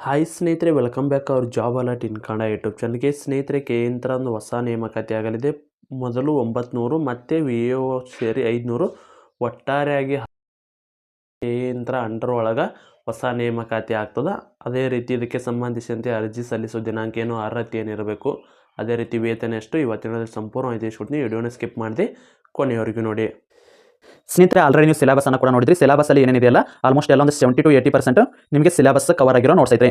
Hi ಸ್ನೇಹಿತರೆ welcome back our job alert in Kannada YouTube ಚಾನಲ್ಗೆ ಸ್ನೇಹಿತರೆ, ಕೇಂದ್ರ ಒಂದು ಹೊಸ ನೇಮಕಾತಿ ಆಗಲಿದೆ. ಮೊದಲು ಒಂಬತ್ತು ಮತ್ತು ವಿ ಒ ಸೇರಿ ಐದುನೂರು. ಒಟ್ಟಾರೆಯಾಗಿ ಕೇಂದ್ರ ಅಂಡರ್ ಒಳಗೆ ಹೊಸ ನೇಮಕಾತಿ ಆಗ್ತದೆ. ಅದೇ ರೀತಿ ಇದಕ್ಕೆ ಸಂಬಂಧಿಸಿದಂತೆ ಅರ್ಜಿ ಸಲ್ಲಿಸೋ ದಿನಾಂಕ ಏನು ಅರ್ಹತೆ ಏನಿರಬೇಕು? ಅದೇ ರೀತಿ ವೇತನ ಎಷ್ಟು? ಇವತ್ತಿನ ಸಂಪೂರ್ಣ ಮಾಹಿತಿ ಕೊಡ್ತೀನಿ ವಿಡಿಯೋನ ಸ್ಕಿಪ್ ಮಾಡಿದೆ ಕೊನೆಯವರೆಗೂ ನೋಡಿ. ಸ್ನೇಹಿತರೆ ಆಲ್ರೆಡಿ ನೀವು ಸಿಲೆಬಸ್ ಅನ್ನು ಕೂಡ ನೋಡಿದ್ರಿ. ಸಿಲೆಬಸ್ ಅಲ್ಲಿ ಏನೇನಿದೆಯಲ್ಲ? ಆಲ್ಮೋಸ್ಟ್ ಎಲ್ಲ ಒಂದು ಸೆವೆಂಟಿ ಟು ಏಯ್ಟಿ ಪರ್ಸೆಂಟ್ ನಿಮಗೆ ಸಿಲೆಬಸ್ ಕವರ್ ಆಗಿರೋ ನೋಟ್ಸ್ ಐತ್ರಿ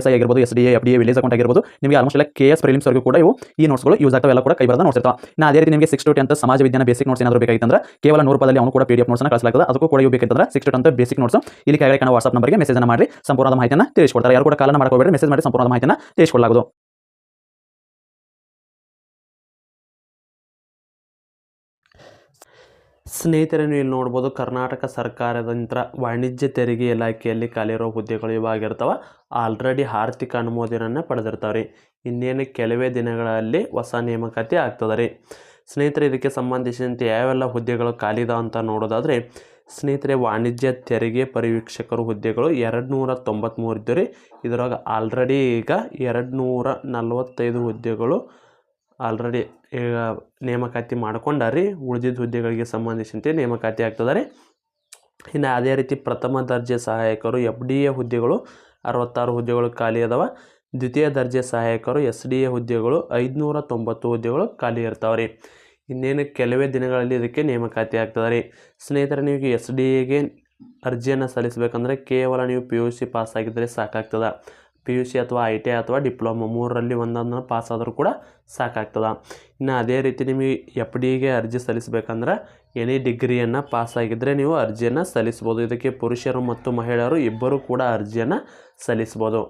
ಎಸ್ ಐ ಆಗಿರ್ಬೋದು S D F D village account ಆಗಿರ್ಬೋದು, ನಿಮಗೆ ಆಲ್ಮೋಸ್ಟ್ ಎಲ್ಲ ಕೆ ಎಸ್ ಪ್ರಿಲಿಮ್ಸ್ವರೆಗೂ ಕೂಡ ಇವು ಈ ನೋಟ್ಸ್ಗಳು ಯೂಸ್ ಆಗ್ತಾವೆ ಎಲ್ಲ ಕೂಡ ಕೈ ಬರದ ನೋಟ್ಸ್ ಇರ್ತಾವೆ. ನಾ ಅದೇ ರೀತಿ ನಿಮಗೆ ಸಿಕ್ಸ್ ಟು ಟೆಂತ್ ಸಮಾಜ ವಿಜ್ಞಾನ ಬೇಸಿಕ್ ನೋಟ್ಸ್ ಏನಾದರೂ ಬೇಕಾಗಿತ್ತಂದ್ರೆ ಕೇವಲ ನೂರು ರೂಪಾಯಿ ಅವನು ಕೂಡ ಪಿ ಡಿ ಎಫ್ ನೋಟ್ಸ್ನ ಅದಕ್ಕೂ ಕೂಡ ಇವು ಬೇಕಂತಂದ್ರೆ six to tenth basic notes ಇಲ್ಲಿ ಕೆಳಗಡೆ ವಾಟ್ಸ್ಆಪ್ ನಂಬರ್ಗೆ ಮೆಸೇಜ್ ಮಾಡಿ ಸಂಪೂರ್ಣ ಮಾಹಿತಿಯನ್ನು ತಿಳಿಸ್ಕೊಡ್ತಾರೆ. ಯಾರು ಕೂಡ ಕಾಲ ಮಾಡ್ಕೋಬೇಡಿ ಮೆಸೇಜ್ ಮಾಡಿ ಸಂಪೂರ್ಣ ಮಾಹಿತಿಯನ್ನು ತಿಳಿಸ್ಕೊಡಲಾಗುವುದು ಸ್ನೇಹಿತರೆ ನೀವು ಇಲ್ಲಿ ನೋಡ್ಬೋದು, ಕರ್ನಾಟಕ ಸರ್ಕಾರದಂತ್ರ ವಾಣಿಜ್ಯ ತೆರಿಗೆ ಇಲಾಖೆಯಲ್ಲಿ ಖಾಲಿರೋ ಹುದ್ದೆಗಳು ಇವಾಗಿರ್ತಾವೆ ಆಲ್ರೆಡಿ ಆರ್ಥಿಕ ಅನುಮೋದನೆಯನ್ನು ಪಡೆದಿರ್ತಾವೆ ರೀ ಇನ್ನೇನು ಕೆಲವೇ ದಿನಗಳಲ್ಲಿ ಹೊಸ ನೇಮಕಾತಿ ಆಗ್ತದೆ ರೀ. ಸ್ನೇಹಿತರೆ, ಇದಕ್ಕೆ ಸಂಬಂಧಿಸಿದಂತೆ ಯಾವೆಲ್ಲ ಹುದ್ದೆಗಳು ಖಾಲಿದ ಅಂತ ನೋಡೋದಾದರೆ, ಸ್ನೇಹಿತರೆ, ವಾಣಿಜ್ಯ ತೆರಿಗೆ ಪರಿವೀಕ್ಷಕರು ಹುದ್ದೆಗಳು ಎರಡು ನೂರ ತೊಂಬತ್ತ್ಮೂರು ಇದ್ದು ರೀ ಆಲ್ರೆಡಿ ಈಗ ಎರಡು ನೂರ ನಲವತ್ತೈದು ಹುದ್ದೆಗಳು ಆಲ್ರೆಡಿ ಈಗ ನೇಮಕಾತಿ ಮಾಡ್ಕೊಂಡಾರಿ, ಉಳಿದಿದ್ದ ಹುದ್ದೆಗಳಿಗೆ ಸಂಬಂಧಿಸಿದಂತೆ ನೇಮಕಾತಿ ಆಗ್ತದೆ. ರೀ ಇನ್ನು ಅದೇ ರೀತಿ ಪ್ರಥಮ ದರ್ಜೆ ಸಹಾಯಕರು ಎಫ್ ಡಿ ಎ ಹುದ್ದೆಗಳು, ಅರವತ್ತಾರು ಹುದ್ದೆಗಳು ಖಾಲಿ ಅದಾವ. ದ್ವಿತೀಯ ದರ್ಜೆ ಸಹಾಯಕರು ಎಸ್ ಡಿ ಎ ಹುದ್ದೆಗಳು ಐದುನೂರ ತೊಂಬತ್ತು ಹುದ್ದೆಗಳು ಖಾಲಿ ಇರ್ತಾವೆ ರೀ ಇನ್ನೇನು ಕೆಲವೇ ದಿನಗಳಲ್ಲಿ ಇದಕ್ಕೆ ನೇಮಕಾತಿ ಆಗ್ತದೆ. ರೀ ಸ್ನೇಹಿತರೆ, ನೀವು ಎಸ್ ಡಿ ಎಗೆ ಅರ್ಜಿಯನ್ನು ಸಲ್ಲಿಸಬೇಕಂದ್ರೆ ಕೇವಲ ನೀವು ಪಿ ಯು ಸಿ ಪಾಸ್ ಆಗಿದ್ದರೆ ಸಾಕಾಗ್ತದೆ. ಪಿ ಯು ಸಿ ಅಥವಾ ಐ ಟಿ ಐ ಅಥವಾ ಡಿಪ್ಲೊಮೊ ಮೂರರಲ್ಲಿ ಒಂದೊಂದನ್ನು ಪಾಸ್ ಆದರೂ ಕೂಡ ಸಾಕಾಗ್ತದೆ. ಇನ್ನು ಅದೇ ರೀತಿ ನಿಮಗೆ ಎಫ್ ಡಿಗೆ ಅರ್ಜಿ ಸಲ್ಲಿಸಬೇಕಂದ್ರೆ ಎನಿ ಡಿಗ್ರಿಯನ್ನು ಪಾಸ್ ಆಗಿದ್ದರೆ ನೀವು ಅರ್ಜಿಯನ್ನು ಸಲ್ಲಿಸ್ಬೋದು. ಇದಕ್ಕೆ ಪುರುಷರು ಮತ್ತು ಮಹಿಳೆಯರು ಇಬ್ಬರೂ ಕೂಡ ಅರ್ಜಿಯನ್ನು ಸಲ್ಲಿಸ್ಬೋದು.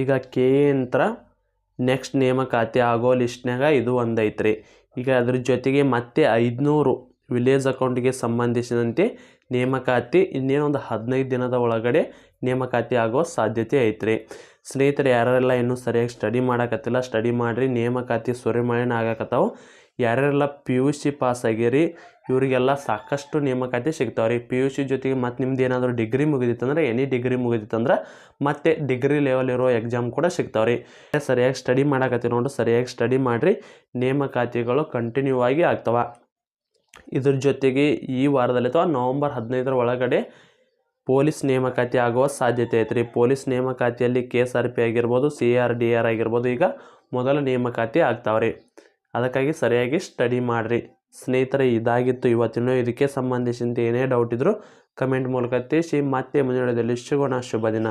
ಈಗ ಕೆ ಎ ನಂತರ ನೆಕ್ಸ್ಟ್ ನೇಮಕಾತಿ ಆಗೋ ಲಿಸ್ಟ್ನಾಗ ಇದು ಒಂದೈತ್ರಿ. ಈಗ ಅದ್ರ ಜೊತೆಗೆ ಮತ್ತೆ ಐದುನೂರು ವಿಲೇಜ್ ಅಕೌಂಟ್ಗೆ ಸಂಬಂಧಿಸಿದಂತೆ ನೇಮಕಾತಿ ಇನ್ನೇನು ಒಂದು ಹದಿನೈದು ದಿನದ ಒಳಗಡೆ ನೇಮಕಾತಿ ಆಗೋ ಸಾಧ್ಯತೆ ಐತ್ರಿ. ಸ್ನೇಹಿತರೆ ಯಾರೆಲ್ಲ ಇನ್ನೂ ಸರಿಯಾಗಿ ಸ್ಟಡಿ ಮಾಡಕತ್ತಿಲ್ಲ ಸ್ಟಡಿ ಮಾಡಿರಿ, ನೇಮಕಾತಿ ಸುರಿಮಳೆನ ಆಗಕತ್ತಾವು. ಯಾರ್ಯಾರೆಲ್ಲ ಪಿ ಯು ಸಿ ಪಾಸ್ ಆಗಿರಿ, ಇವರಿಗೆಲ್ಲ ಸಾಕಷ್ಟು ನೇಮಕಾತಿ ಸಿಗ್ತಾವೆ ರೀ ಪಿ ಯು ಸಿ ಜೊತೆಗೆ ಮತ್ತು ನಿಮ್ದು ಏನಾದರೂ ಡಿಗ್ರಿ ಮುಗಿದಿತ್ತಂದ್ರೆ ಎನಿ ಡಿಗ್ರಿ ಮುಗಿದಿತ್ತಂದ್ರೆ ಮತ್ತೆ ಡಿಗ್ರಿ ಲೆವೆಲ್ ಇರೋ ಎಕ್ಸಾಮ್ ಕೂಡ ಸಿಗ್ತಾವೆ ರೀ ಸರಿಯಾಗಿ ಸ್ಟಡಿ ಮಾಡಕತ್ತಿ ನೋಡು ಸರಿಯಾಗಿ ಸ್ಟಡಿ ಮಾಡಿರಿ, ನೇಮಕಾತಿಗಳು ಕಂಟಿನ್ಯೂ ಆಗಿ ಆಗ್ತವೆ. ಇದ್ರ ಜೊತೆಗೆ ಈ ವಾರದಲ್ಲಿ ಅಥವಾ ನವಂಬರ್ ಹದಿನೈದರ ಒಳಗಡೆ ಪೊಲೀಸ್ ನೇಮಕಾತಿ ಆಗುವ ಸಾಧ್ಯತೆ ಐತ್ರಿ ಪೊಲೀಸ್ ನೇಮಕಾತಿಯಲ್ಲಿ ಕೆ ಎಸ್ ಆರ್ ಪಿ ಆಗಿರ್ಬೋದು ಸಿ ಆರ್ ಡಿ ಆರ್ ಆಗಿರ್ಬೋದು, ಈಗ ಮೊದಲ ನೇಮಕಾತಿ ಆಗ್ತಾವ್ರಿ. ಅದಕ್ಕಾಗಿ ಸರಿಯಾಗಿ ಸ್ಟಡಿ ಮಾಡಿರಿ. ಸ್ನೇಹಿತರೆ, ಇದಾಗಿತ್ತು ಇವತ್ತಿನ ಇದಕ್ಕೆ ಸಂಬಂಧಿಸಿದಂತೆ ಏನೇ ಡೌಟ್ ಇದ್ದರೂ ಕಮೆಂಟ್ ಮೂಲಕ ತಿಳಿಸಿ. ಮತ್ತೆ ಮುಂದಿನ ಶುಭ ದಿನ.